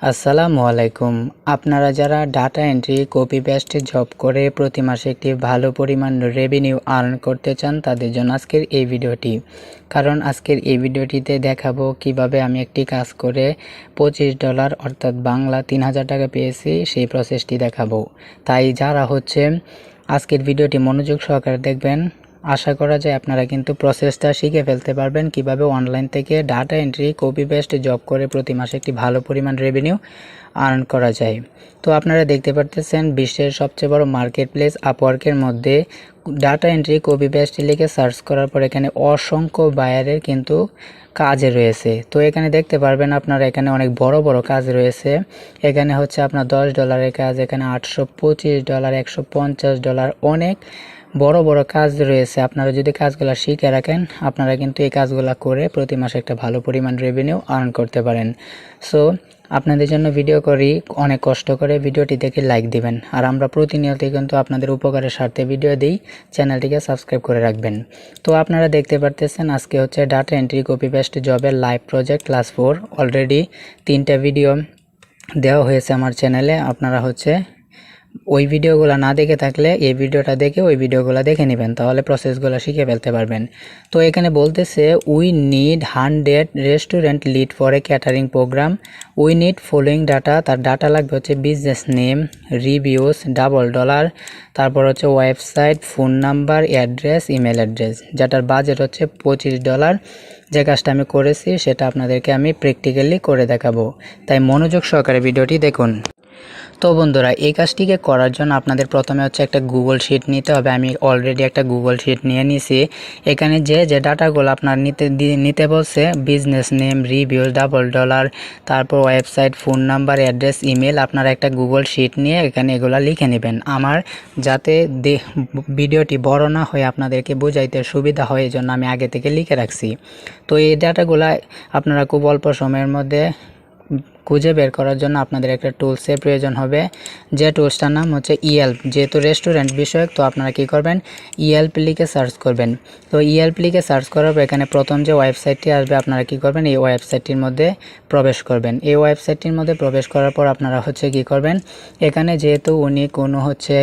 আসসালামু আলাইকুম। আপনারা যারা ডাটা এন্ট্রি কপি পেস্টে জব করে প্রতি মাসে একটি ভালো পরিমাণ রেভিনিউ আর্ন করতে চান, তাদের জন্য আজকের এই ভিডিওটি। কারণ আজকের এই ভিডিওটিতে দেখাবো কীভাবে আমি একটি কাজ করে পঁচিশ ডলার অর্থাৎ বাংলা তিন হাজার টাকা পেয়েছি, সেই প্রসেসটি দেখাবো। তাই যারা হচ্ছে, আজকের ভিডিওটি মনোযোগ সহকারে দেখবেন আশা করা যায় আপনারা কিন্তু প্রসেসটা শিখে ফেলতে পারবেন কীভাবে অনলাইন থেকে data entry copy paste job করে প্রতি মাসে একটি ভালো পরিমাণ রেভিনিউ আর্ন করা যায়। তো আপনারা দেখতে পারতেছেন বিশ্বের সবচেয়ে বড় মার্কেট প্লেস আপওয়ার্কের মধ্যে ডাটা এন্ট্রি কপি পেস্ট লিখে সার্চ করার পর এখানে অসংখ্য বায়ারের কিন্তু কাজে রয়েছে। তো এখানে দেখতে পারবেন আপনারা এখানে অনেক বড় বড় কাজ রয়েছে। এখানে হচ্ছে আপনার দশ ডলারের কাজ, এখানে আটশো পঁচিশ ডলার একশো পঞ্চাশ ডলার অনেক বড় বড় কাজ রয়েছে। আপনারা যদি কাজগুলো শিখে রাখেন, আপনারা কিন্তু এই কাজগুলো করে প্রতি মাসে একটা ভালো পরিমাণ রেভিনিউ আর্ন করতে পারেন। সো আপনাদের জন্য ভিডিও করি, অনেক কষ্ট করে ভিডিওটি দেখে লাইক দিবেন। আর আমরা প্রতিনিয়তই কিন্তু আপনাদের উপকারের স্বার্থে ভিডিও দিই, চ্যানেলটিকে সাবস্ক্রাইব করে রাখবেন। তো আপনারা দেখতে পারতেছেন, আজকে হচ্ছে ডাটা এন্ট্রি কপি পেস্ট জবের live project class four already তিনটা ভিডিও দেওয়া হয়েছে আমার চ্যানেলে আপনারা হচ্ছে ওই ভিডিওগুলো না দেখে থাকলে এই ভিডিওটা দেখে ওই ভিডিওগুলো দেখে নেবেন, তাহলে প্রসেসগুলো শিখে ফেলতে পারবেন। তো এখানে বলতেছে we need hundred restaurant lead for a catering program we need following data তার ডাটা লাগবে হচ্ছে business name reviews double dollar তারপর হচ্ছে website phone number address email address যেটার বাজেট হচ্ছে পঁচিশ ডলার যে কাজটা আমি করেছি, সেটা আপনাদেরকে আমি প্র্যাকটিক্যালি করে দেখাবো। তাই মনোযোগ সহকারে ভিডিওটি দেখুন। তো বন্ধুরা, এই কাজটিকে করার জন্য আপনাদের প্রথমে হচ্ছে একটা গুগল শিট নিতে হবে। আমি অলরেডি একটা গুগল শিট নিয়ে নিছি। এখানে যে যে ডাটাগুলো আপনার নিতে নিতে বলছে business name reviews double dollar তারপর website phone number address email আপনারা একটা গুগল শিট নিয়ে এখানে এগুলো লিখে নেবেন। আমার যাতে ভিডিওটি বড় না হয়ে, আপনাদেরকে বোঝাইতে সুবিধা হয়, এই জন্য আমি আগে থেকে লিখে রাখছি। তো এই ডাটাগুলো আপনারা খুব অল্প সময়ের মধ্যে খুঁজে বের করার জন্য আপনাদের একটা টুলসের প্রয়োজন হবে। যে টুলসটার নাম হচ্ছে ইএলপ যেহেতু রেস্টুরেন্ট বিষয়ক, তো আপনারা কি করবেন? ইএলপ লিখে সার্চ করবেন। তো ইএলপ লিখে সার্চ করার পর এখানে প্রথম যে ওয়েবসাইটটি আসবে, আপনারা কি করবেন? এই ওয়েবসাইটটির মধ্যে প্রবেশ করবেন। এই ওয়েবসাইটটির মধ্যে প্রবেশ করার পর আপনারা হচ্ছে কি করবেন? এখানে যেহেতু উনি কোনো হচ্ছে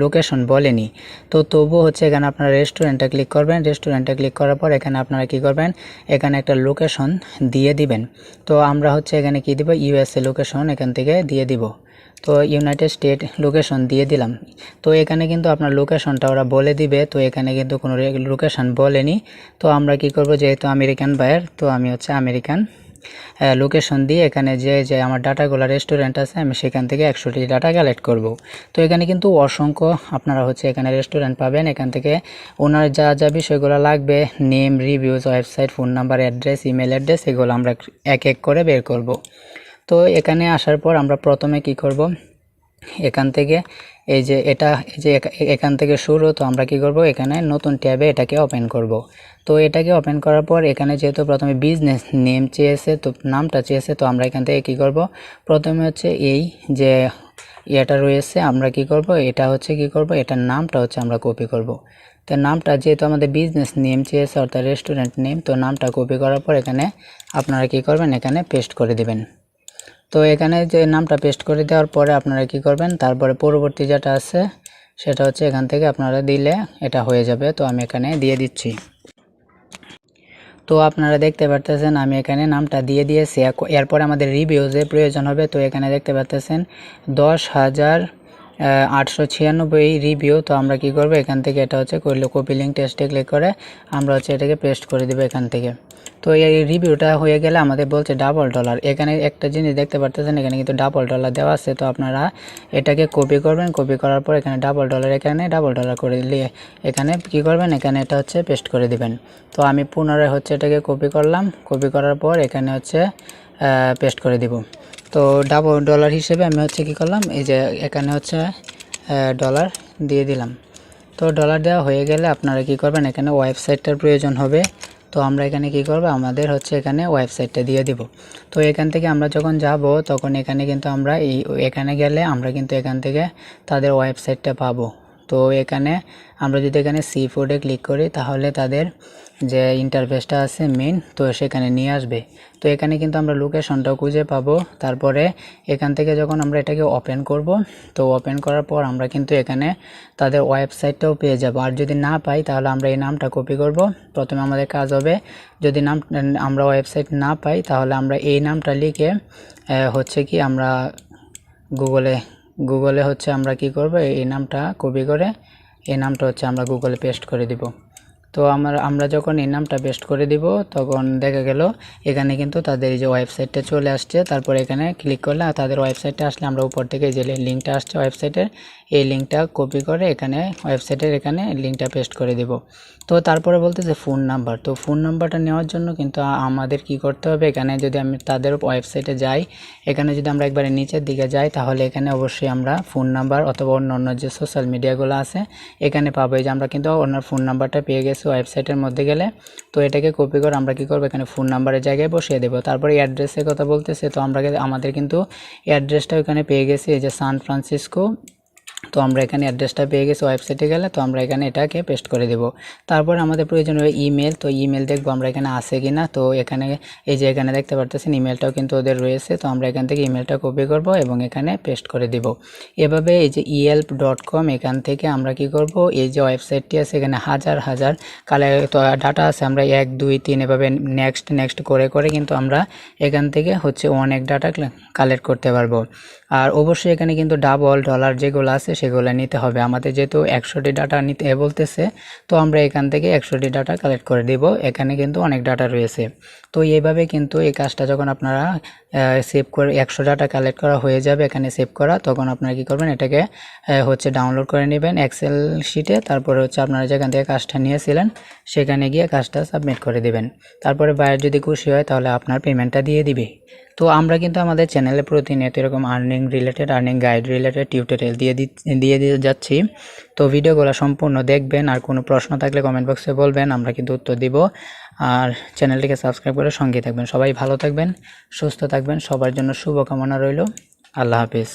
লোকেশন বলেনি। তো তবু হচ্ছে এখানে আপনারা রেস্টুরেন্টে ক্লিক করবেন। রেস্টুরেন্টে ক্লিক করার পর এখানে আপনারা কি করবেন? এখানে একটা লোকেশন দিয়ে দিবেন। তো আমরা হচ্ছে এখানে কি দিব? ইউএসএ লোকেশন এখান থেকে দিয়ে দিব। তো ইউনাইটেড স্টেট লোকেশন দিয়ে দিলাম। তো এখানে কিন্তু আপনার লোকেশনটা ওরা বলে দিবে। তো এখানে কিন্তু কোনো লোকেশন বলেনি। তো আমরা কি করব? যেহেতু আমেরিকান বায়ার তো আমি হচ্ছে আমেরিকান লোকেশন দিয়ে এখানে যে যে আমার ডাটাগুলো রেস্টুরেন্ট আছে, আমি সেখান থেকে একশোটি ডাটা কালেক্ট করব। তো এখানে কিন্তু অসংখ্য আপনারা হচ্ছে এখানে রেস্টুরেন্ট পাবেন। এখান থেকে ওনার যা যা বিষয়গুলো লাগবে name reviews website phone number address email address এগুলো আমরা এক এক করে বের করব। তো এখানে আসার পর আমরা প্রথমে কি করব? এখান থেকে এই যে এটা, এই যে এখান থেকে শুরু, তো আমরা কি করব? এখানে নতুন ট্যাবে এটাকে ওপেন করব। তো এটাকে ওপেন করার পর এখানে যেহেতু প্রথমে বিজনেস নেম চেয়েছে, তো নামটা চেয়েছে, তো আমরা এখান থেকে কী করব? প্রথমে হচ্ছে এই যে এটা রয়েছে, আমরা কি করব? এটা হচ্ছে কি করব? এটার নামটা হচ্ছে আমরা কপি করব। তো নামটা যেহেতু আমাদের বিজনেস নেম চেয়েছে, অর্থাৎ রেস্টুরেন্ট নেম তো নামটা কপি করার পর এখানে আপনারা কি করবেন? এখানে পেস্ট করে দিবেন। তো এখানে যে নামটা পেস্ট করে দেওয়ার পরে আপনারা কি করবেন? তারপরে পরবর্তী যেটা আছে, সেটা হচ্ছে এখান থেকে আপনারা দিলে এটা হয়ে যাবে। তো আমি এখানে দিয়ে দিচ্ছি। তো আপনারা দেখতে পারতেছেন, আমি এখানে নামটা দিয়ে দিয়েছি। এরপরে আমাদের রিভিউজে প্রয়োজন হবে। তো এখানে দেখতে পারতেছেন, দশ হাজার আটশো ছিয়ানব্বই রিভিউ তো আমরা কি করব? এখান থেকে এটা হচ্ছে করলে কপি লিঙ্ক টেস্টে ক্লিক করে আমরা হচ্ছে এটাকে পেস্ট করে দেবো এখান থেকে। তো এই রিভিউটা হয়ে গেলে আমাদের বলছে ডাবল ডলার এখানে একটা জিনিস দেখতে পারতেছেন, এখানে কিন্তু ডাবল ডলার দেওয়া আছে। তো আপনারা এটাকে কপি করবেন কপি করার পর এখানে ডাবল ডলার এখানে ডাবল ডলার করে দিলে এখানে কি করবেন? এখানে এটা হচ্ছে পেস্ট করে দিবেন। তো আমি পুনরায় হচ্ছে এটাকে কপি করলাম। কপি করার পর এখানে হচ্ছে পেস্ট করে দিব। তো ডাবল ডলার হিসেবে আমি হচ্ছে কি করলাম, এই যে এখানে হচ্ছে ডলার দিয়ে দিলাম। তো ডলার দেওয়া হয়ে গেলে আপনারা কি করবেন, এখানে ওয়েবসাইটটার প্রয়োজন হবে। তো আমরা এখানে কি করব, আমাদের হচ্ছে এখানে ওয়েবসাইটটা দিয়ে দিব। তো এখান থেকে আমরা যখন যাব, তখন এখানে কিন্তু আমরা এই, এখানে গেলে আমরা কিন্তু এখান থেকে তাদের ওয়েবসাইটটা পাবো। তো এখানে আমরা যদি এখানে সি ফুডে ক্লিক করি, তাহলে তাদের যে ইন্টারফেসটা আছে মেন তো সেখানে নিয়ে আসবে। তো এখানে কিন্তু আমরা লোকেশনটাও খুঁজে পাবো। তারপরে এখান থেকে যখন আমরা এটাকে ওপেন করব, তো ওপেন করার পর আমরা কিন্তু এখানে তাদের ওয়েবসাইটটাও পেয়ে যাব। আর যদি না পাই, তাহলে আমরা এই নামটা কপি করব। প্রথমে আমাদের কাজ হবে, যদি নাম, আমরা ওয়েবসাইট না পাই, তাহলে আমরা এই নামটা লিখে হচ্ছে কি, আমরা গুগলে গুগলে হচ্ছে আমরা কি করব? এই নামটা কপি করে, এই নামটা হচ্ছে আমরা গুগলে পেস্ট করে দিব। তো আমার, আমরা যখন এই নামটা পেস্ট করে দিব, তখন দেখা গেল এখানে কিন্তু তাদের এই যে ওয়েবসাইটটা চলে আসছে। তারপর এখানে ক্লিক করলে তাদের ওয়েবসাইটটা আসলে আমরা উপর থেকে যে লিঙ্কটা আসছে ওয়েবসাইটের এই লিঙ্কটা কপি করে এখানে ওয়েবসাইটের এখানে লিঙ্কটা পেস্ট করে দিব। তো তারপরে বলতেছে ফোন নাম্বার তো ফোন নাম্বারটা নেওয়ার জন্য কিন্তু আমাদের কি করতে হবে? এখানে যদি আমি তাদের ওয়েবসাইটে যাই, এখানে যদি আমরা একবারে নিচের দিকে যাই, তাহলে এখানে অবশ্যই আমরা ফোন নাম্বার অথবা অন্য অন্য যে সোশ্যাল মিডিয়াগুলো আছে, এখানে পাবো। যে আমরা কিন্তু ওনার ফোন নাম্বারটা পেয়ে গেছি। ওয়েবসাইটের মধ্যে গেলে তো এটাকে কপি করে আমরা কি করব? এখানে ফোন নাম্বারের জায়গায় বসিয়ে দেবো। তারপরে অ্যাড্রেসের কথা বলতেছে, তো আমরা আমাদের কিন্তু অ্যাড্রেসটা ওখানে পেয়ে গেছি, এই যে সান ফ্রান্সিসকো তো আমরা এখানে অ্যাড্রেসটা পেয়ে গেছি ওয়েবসাইটে গেলে, তো আমরা এখানে এটাকে পেস্ট করে দেব। তারপর আমাদের প্রয়োজন হবে ইমেল তো ইমেল দেখব আমরা এখানে আছে কি না তো এখানে, এই যে এখানে দেখতে পারতেছেন ইমেলটাও কিন্তু ওদের রয়েছে। তো আমরা এখান থেকে ইমেলটা কপি করব এবং এখানে পেস্ট করে দিব। এভাবে এই যে ইএলপ ডট কম এখান থেকে আমরা কি করব? এই যে ওয়েবসাইটটি আছে, এখানে হাজার হাজার কালে, তো ডাটা আছে, আমরা এক, দুই, তিন, এভাবে নেক্সট নেক্সট করে করে কিন্তু আমরা এখান থেকে হচ্ছে অনেক ডাটা কালেক্ট করতে পারব। আর অবশ্যই এখানে কিন্তু ডাবল ডলার যেগুলো আছে সেগুলো নিতে হবে। আমাদের যেহেতু একশোটি ডাটা নিতে বলতেছে, তো আমরা এখান থেকে একশোটি ডাটা কালেক্ট করে দিব। এখানে কিন্তু অনেক ডাটা রয়েছে। তো এইভাবে কিন্তু এই কাজটা যখন আপনারা সেভ করে একশো ডাটা কালেক্ট করা হয়ে যাবে এখানে সেভ করা, তখন আপনারা কী করবেন? এটাকে হচ্ছে ডাউনলোড করে নেবেন এক্সেল শিটে। তারপরে হচ্ছে আপনারা যেখান থেকে কাজটা নিয়েছিলেন, সেখানে গিয়ে কাজটা সাবমিট করে দেবেন। তারপরে বাইরে যদি খুশি হয়, তাহলে আপনার পেমেন্টটা দিয়ে দিবে। তো আমরা কিন্তু আমাদের চ্যানেলে প্রতিনিয়ত এরকম earning related earning guide related tutorial দিয়ে দিয়ে দিয়ে যাচ্ছি। তো ভিডিওগুলো সম্পূর্ণ দেখবেন, আর কোনো প্রশ্ন থাকলে কমেন্ট বক্সে বলবেন, আমরা কিন্তু উত্তর দিব। আর চ্যানেলটিকে সাবস্ক্রাইব করে সঙ্গে থাকবেন। সবাই ভালো থাকবেন, সুস্থ থাকবেন, সবার জন্য শুভকামনা রইল। আল্লাহ হাফিজ।